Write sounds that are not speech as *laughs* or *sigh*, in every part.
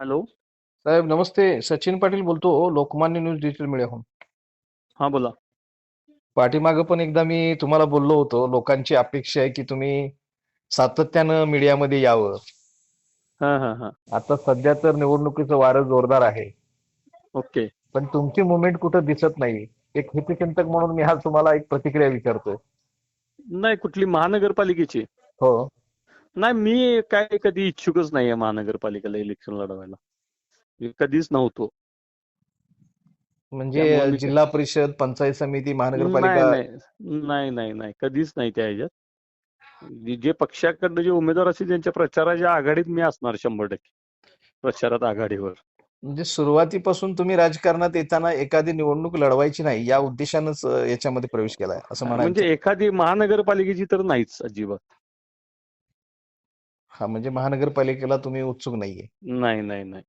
Hello. साहेब नमस्ते. सचिन पाटील बोलतो. लोकमान्य न्यूज डिजिटल मीडियाहून हा बोला. पाठीमागं पण एकदा मी तुम्हाला बोललो होतो. लोकांची अपेक्षा आहे की तुम्ही सातत्यानं मीडियामध्ये यावं. हा हा हा. आता सध्या तर निवडणुकीचं वारं जोरदार आहे. ओके. पण तुमची मुवमेंट कुठं दिसत नाही. एक हितचिंतक म्हणून मी आज तुम्हाला एक प्रतिक्रिया विचारतोय. नाही कुठली महानगरपालिकेची. हो. नाही मी काय कधी इच्छुकच नाहीये महानगरपालिकेला इलेक्शन लढवायला. कधीच नव्हतो. म्हणजे जिल्हा परिषद पंचायत समिती महानगरपालिका नाही नाही. नाही कधीच नाही त्या ह्याच्यात. जे- पक्षाकडनं जे उमेदवार असतील त्यांच्या प्रचाराच्या आघाडीत मी असणार शंभर टक्के. प्रचारात आघाडीवर. म्हणजे सुरुवातीपासून तुम्ही राजकारणात येताना एखादी निवडणूक लढवायची नाही या उद्देशानंच याच्यामध्ये प्रवेश केलाय असं म्हणजे एखादी महानगरपालिकेची तर नाहीच अजिबात. हा म्हणजे महानगरपालिकेला तुम्ही उत्सुक नाहीये. नाही नाही नाही.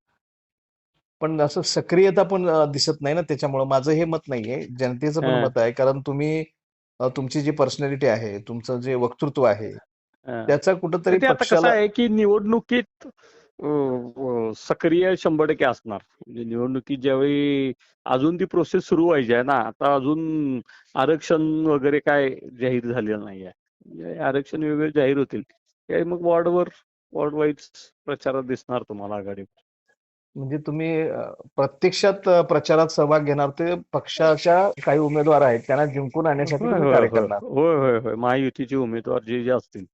पण असं सक्रियता पण अं, दिसत नाही ना त्याच्यामुळं. माझं हे मत नाहीये. जनतेचं पण हा. मत आहे. कारण तुम्ही अं, तुमची जी पर्सनॅलिटी आहे तुमचं जे वक्तृत्व आहे हा. त्याचा कुठंतरी ते आता कसं पक्षाला आहे की निवडणुकीत अं, अं, सक्रिय शंभर टक्के असणार. म्हणजे निवडणुकीत ज्यावेळी अजून ती प्रोसेस सुरू व्हायची आहे ना आता अजून आरक्षण वगैरे काय जाहीर झालेलं नाही आहे म्हणजे आरक्षण वगैरे जाहीर होतील. त्यावेळी मग वॉर्डवर वॉर्ड वाईज प्रचारात दिसणार तुम्हाला आघाडी म्हणजे तुम्ही प्रत्यक्षात प्रचारात सहभाग घेणार ते पक्षाच्या काही उमेदवार आहेत त्यांना जिंकून आणण्यासाठी होय होय होय. महायुतीचे उमेदवार जे जे असतील.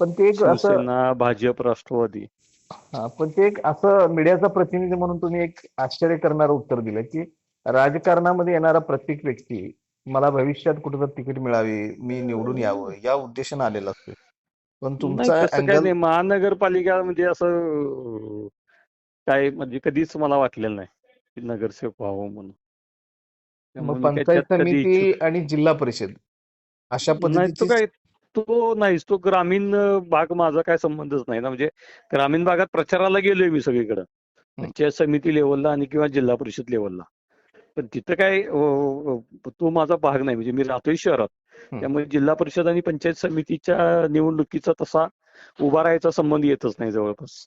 पण ते एक असं भाजप राष्ट्रवादी. पण ते एक असं मीडियाचा प्रतिनिधी म्हणून तुम्ही एक आश्चर्य करणारं उत्तर दिलं की राजकारणामध्ये येणारा प्रत्येक व्यक्ती मला भविष्यात कुठेतरी तिकीट मिळावी मी निवडून यावं या उद्देशाने आलेला असतो पण तुमचा अँगल नाही. महानगरपालिका म्हणजे असं काय म्हणजे कधीच मला वाटलेलं नाही की नगरसेवक व्हावं म्हणून. मग पंचायत समिती आणि जिल्हा परिषद अशा पद्धतीची काय तो नाहीच. तो ग्रामीण भाग माझा काय संबंधच नाही ना. म्हणजे ग्रामीण भागात प्रचाराला गेलोय मी सगळीकडे. पंचायत समिती लेवलला आणि किंवा जिल्हा परिषद लेवलला पण तिथं काय तो माझा भाग नाही. म्हणजे मी राहतोय शहरात. त्यामुळे जिल्हा परिषद आणि पंचायत समितीच्या निवडणुकीचा तसा उभा राहायचा संबंध येतच नाही जवळपास.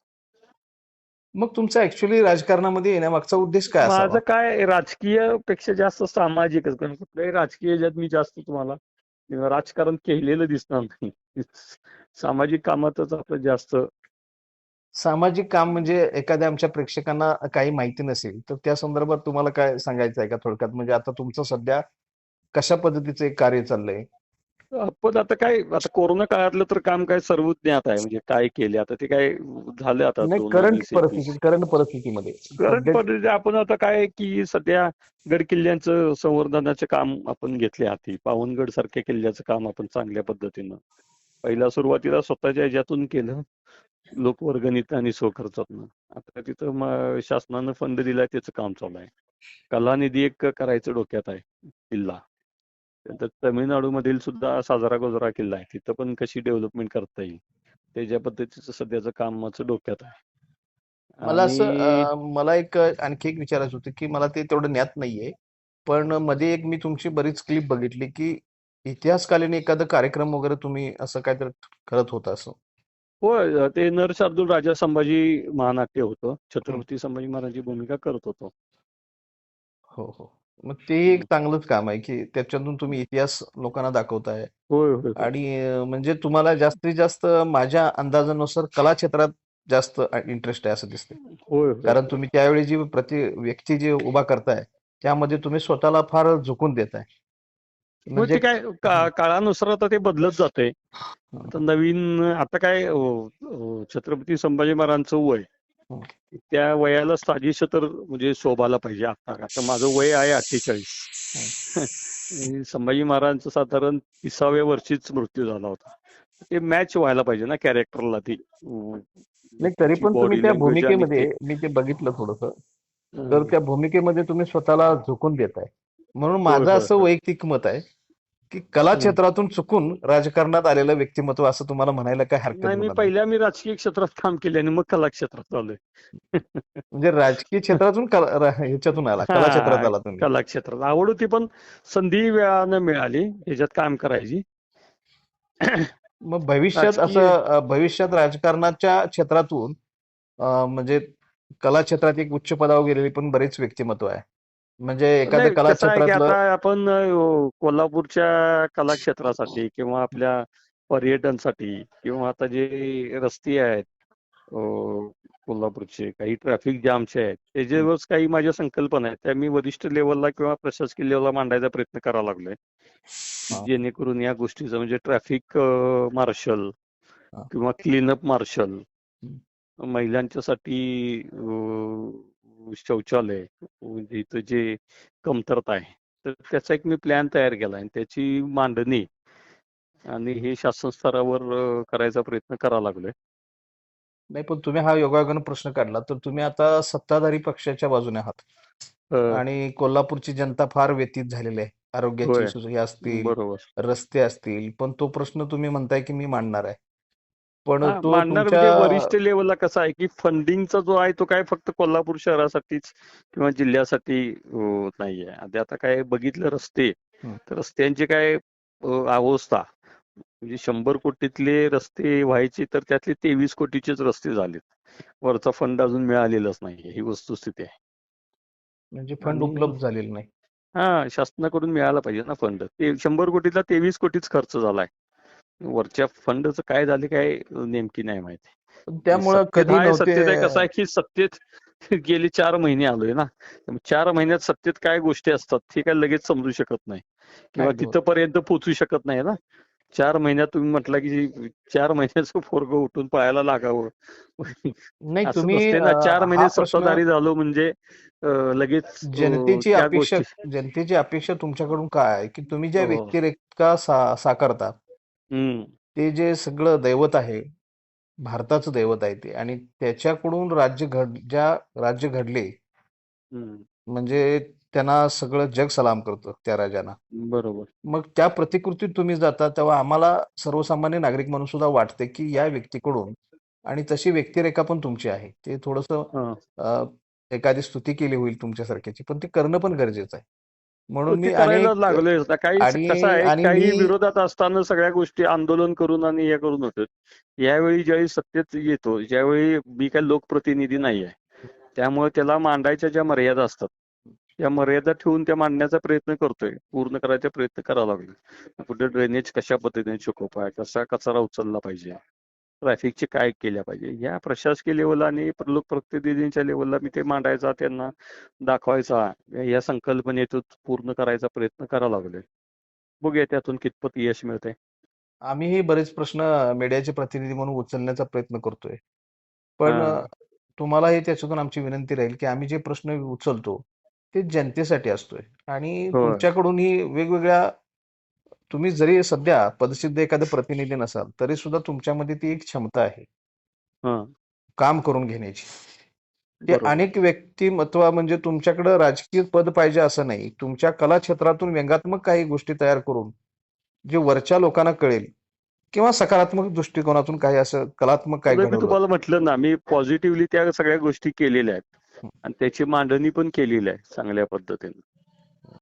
मग तुमचा ऍक्च्युली राजकारणामध्ये येण्यामागचा उद्देश काय माझं काय राजकीयपेक्षा जास्त सामाजिकच कारण कुठल्याही राजकीय याच्यात मी जास्त तुम्हाला राजकारण केलेलं दिसणार नाही. सामाजिक कामातच आपलं जास्त. सामाजिक काम म्हणजे एखाद्या आमच्या प्रेक्षकांना काही माहिती नसेल तर त्या संदर्भात तुम्हाला काय सांगायचं आहे का थोडक्यात? म्हणजे आता तुमचं सध्या कशा पद्धतीचं एक कार्य चाललंय? पण आता काय आता कोरोना काळातलं तर काम काय सर्वज्ञात आहे. म्हणजे काय केले आता ते काय झालं आता करंट परिस्थिती करंट परिस्थितीमध्ये. करंट पद्धती आपण आता काय की सध्या गड किल्ल्यांचं संवर्धनाचं काम आपण घेतले हाती पावनगड सारख्या किल्ल्याचं काम आपण चांगल्या पद्धतीनं. पहिला सुरुवातीला स्वतःच्या ह्याच्यातून केलं. लोकवर्गणीत आणि स्वखर्चातनं. आता तिथं शासनानं फंड दिलाय त्याचं काम चालू आहे. कलानिधी एक करायचं डोक्यात आहे किल्ला. त्यानंतर तमिळनाडूमधील सुद्धा साजरा गोजरा किल्ला आहे. तिथं पण कशी डेव्हलपमेंट करता येईल? त्याच्या पद्धतीचं सध्याचं कामाचं डोक्यात आहे. मला असं मला एक आणखी एक विचारायचं होतं की मला ते तेवढं ज्ञात नाहीये. पण मध्ये एक मी तुमची बरीच क्लिप बघितली की इतिहासकालीन एखादा कार्यक्रम वगैरे तुम्ही असं काहीतरी करत होता असं. होय ते नरशार्दूल राजा संभाजी महानाट्य होतं. छत्रपती संभाजी महाराजांची भूमिका करत होतो. हो हो. मग ते एक चांगलंच काम आहे की त्याच्यातून तुम्ही इतिहास लोकांना दाखवताय. होय होय होय. आणि अं, म्हणजे तुम्हाला जास्तीत जास्त माझ्या अंदाजानुसार कला क्षेत्रात जास्त इंटरेस्ट आहे असं दिसतंय. होय होय. कारण तुम्ही त्यावेळी जी प्रति व्यक्ती जे उभा करताय त्यामध्ये तुम्ही स्वतःला फार झुकून देताय. होय म्हणजे ते काय का- काळानुसार आता ते बदलत जाते आता नवीन आता काय अं, अं, छत्रपती संभाजी महाराजांचं वय. त्या वयाला साजेसं तर म्हणजे शोभाला पाहिजे आता. आता माझं वय आहे अठ्ठेचाळीस. संभाजी महाराजांचं साधारण तिसाव्या वर्षीच मृत्यू झाला होता. ते मॅच व्हायला पाहिजे ना कॅरेक्टरला ती. नाही तरी पण तुम्ही त्या भूमिकेमध्ये मी ते बघितलं थोडंसं. तर त्या भूमिकेमध्ये तुम्ही स्वतःला झोकून देताय. म्हणून माझं असं. वैयक्तिक मत आहे की कला. क्षेत्रातून चुकून राजकारणात आलेलं व्यक्तिमत्व असं तुम्हाला म्हणायला काय हरकत नाही मी. पहिल्या मी राजकीय क्षेत्रात काम केले आणि मग कला क्षेत्रात आलोय. म्हणजे राजकीय क्षेत्रातून ह्याच्यातून आला कला क्षेत्रात आला तुम्ही. कला क्षेत्रात. आवड होती पण संधी वेळानं मिळाली ह्याच्यात काम करायची. मग भविष्यात असं भविष्यात राजकारणाच्या क्षेत्रातून म्हणजे कला क्षेत्रात एक उच्च पदावर गेलेली पण बरेच व्यक्तिमत्व आहे. म्हणजे एखाद्या नाही कला कसं आहे की क्षेत्रातलं आता आपण अ, कोल्हापूरच्या कला क्षेत्रासाठी किंवा आपल्या पर्यटनसाठी किंवा आता जे रस्ते आहेत अ, कोल्हापूरचे काही ट्रॅफिक जामचे आहेत त्याच्यावर काही माझ्या संकल्पना आहेत त्या मी वरिष्ठ लेवलला किंवा प्रशासकीय लेवलला मांडायचा प्रयत्न करावा लागलोय हा. जेणेकरून या गोष्टीचं म्हणजे ट्रॅफिक मार्शल हा. किंवा क्लीनअप मार्शल महिलांच्यासाठी अ, शौचालय म्हणजे इथं जे कमतरता आहे तर त्याचा एक मी प्लॅन तयार केला आणि त्याची मांडणी आणि हे शासन स्तरावर करायचा प्रयत्न करावा लागलोय. नाही पण तुम्ही हा योगायोगानं प्रश्न काढला तर तुम्ही आता सत्ताधारी पक्षाच्या बाजूने आहात. आणि कोल्हापूरची जनता फार व्यतीत झालेली आहे. आरोग्याची असतील बरोबर. रस्ते असतील पण तो प्रश्न तुम्ही म्हणताय की मी मांडणार आहे. पण तो म्हणजे तुमच्या वरिष्ठ लेवलला कसं आहे की फंडिंगचा जो आहे तो काय फक्त कोल्हापूर शहरासाठीच किंवा जिल्ह्यासाठी नाहीये. आता आता काय बघितलं रस्ते. तर रस्त्यांची काय अवस्था म्हणजे शंभर कोटीतले रस्ते व्हायचे तर त्यातले तेवीस कोटीचेच रस्ते झालेत. वरचा फंड अजून मिळालेलाच नाहीये. ही वस्तुस्थिती आहे. म्हणजे फंड उपलब्ध झालेले नाही. हा शासनाकडून मिळाला पाहिजे ना फंड ते शंभर कोटीतला तेवीस कोटीच खर्च झालाय. वरच्या फंडचं काय झाले काय नेमकी नाही माहिती. त्यामुळं कधी नव्हते कसं आहे की सत्तेत *laughs* गेले चार महिने आलोय ना. चार महिन्यात सत्तेत काय गोष्टी असतात हे काय लगेच समजू शकत नाही. किंवा. तिथपर्यंत पोहोचू शकत नाही ना. चार महिन्यात तुम्ही म्हटलं की चार महिन्याचं पोरग उठून पळायला लागावं. नाही तुम्ही ना. चार महिने सत्ताधारी झालो म्हणजे लगेच जनतेची अपेक्षा जनतेची अपेक्षा तुमच्याकडून काय आहे? की तुम्ही ज्या हो. व्यक्तिरेखा साकारता ते जे सगळं दैवत आहे भारताचं दैवत आहे ते आणि त्याच्याकडून राज्य घड ज्या राज्य घडले म्हणजे त्यांना सगळं जग सलाम करतं त्या राजांना. बरोबर. मग त्या प्रतिकृतीत तुम्ही जाता तेव्हा आम्हाला सर्वसामान्य नागरिक म्हणून सुद्धा वाटते की या व्यक्तीकडून आणि तशी व्यक्तिरेखा पण तुमची आहे. ते थोडंसं एखादी स्तुती केली होईल तुमच्यासारख्याची पण ते करणं पण गरजेचं आहे. म्हणून मी करायला अनेक लागलोय. काही कसं आहे काही विरोधात असताना सगळ्या गोष्टी आंदोलन करून आणि हे करून होतात यावेळी ज्यावेळी सत्तेत येतो ज्यावेळी मी काय लोकप्रतिनिधी नाही आहे त्यामुळे त्याला मांडायच्या ज्या मर्यादा असतात त्या मर्यादा ठेवून त्या मांडण्याचा प्रयत्न करतोय. पूर्ण करायचा प्रयत्न करावा लागलो. कुठे ड्रेनेज कशा पद्धतीने चुकवपाय कसा कचरा उचलला पाहिजे? ट्रॅफिकचे काय केल्या पाहिजे? या प्रशासकीय लेवल आणि लोकप्रतिनिधींच्या लेवलला मी ते मांडायचा त्यांना दाखवायचा या संकल्पनेतून पूर्ण करायचा प्रयत्न करावा लागलोय. बघूया त्यातून कितपत यश मिळतंय. आम्हीही बरेच प्रश्न मीडियाचे प्रतिनिधी म्हणून उचलण्याचा प्रयत्न करतोय. पण हा. तुम्हालाही त्याच्यातून आमची विनंती राहील की आम्ही जे प्रश्न उचलतो ते जनतेसाठी असतोय. आणि. तुमच्याकडूनही वेगवेगळ्या तुम्ही जरी सध्या पदसिद्ध एखादे प्रतिनिधी नसाल तरी सुद्धा तुमच्यामध्ये ती एक क्षमता आहे. हा. काम करून घेण्याची. ते. अनेक व्यक्तिमत्व म्हणजे तुमच्याकडे राजकीय पद पाहिजे असं नाही. तुमच्या कला क्षेत्रातून व्यंगात्मक काही गोष्टी तयार करून जे वरच्या लोकांना कळेल किंवा सकारात्मक दृष्टिकोनातून काही असं कलात्मक काही तर मी तुम्हाला म्हटलं ना मी पॉझिटिव्हली त्या सगळ्या गोष्टी केलेल्या आहेत. आणि त्याची मांडणी पण केलेली आहे चांगल्या पद्धतीने.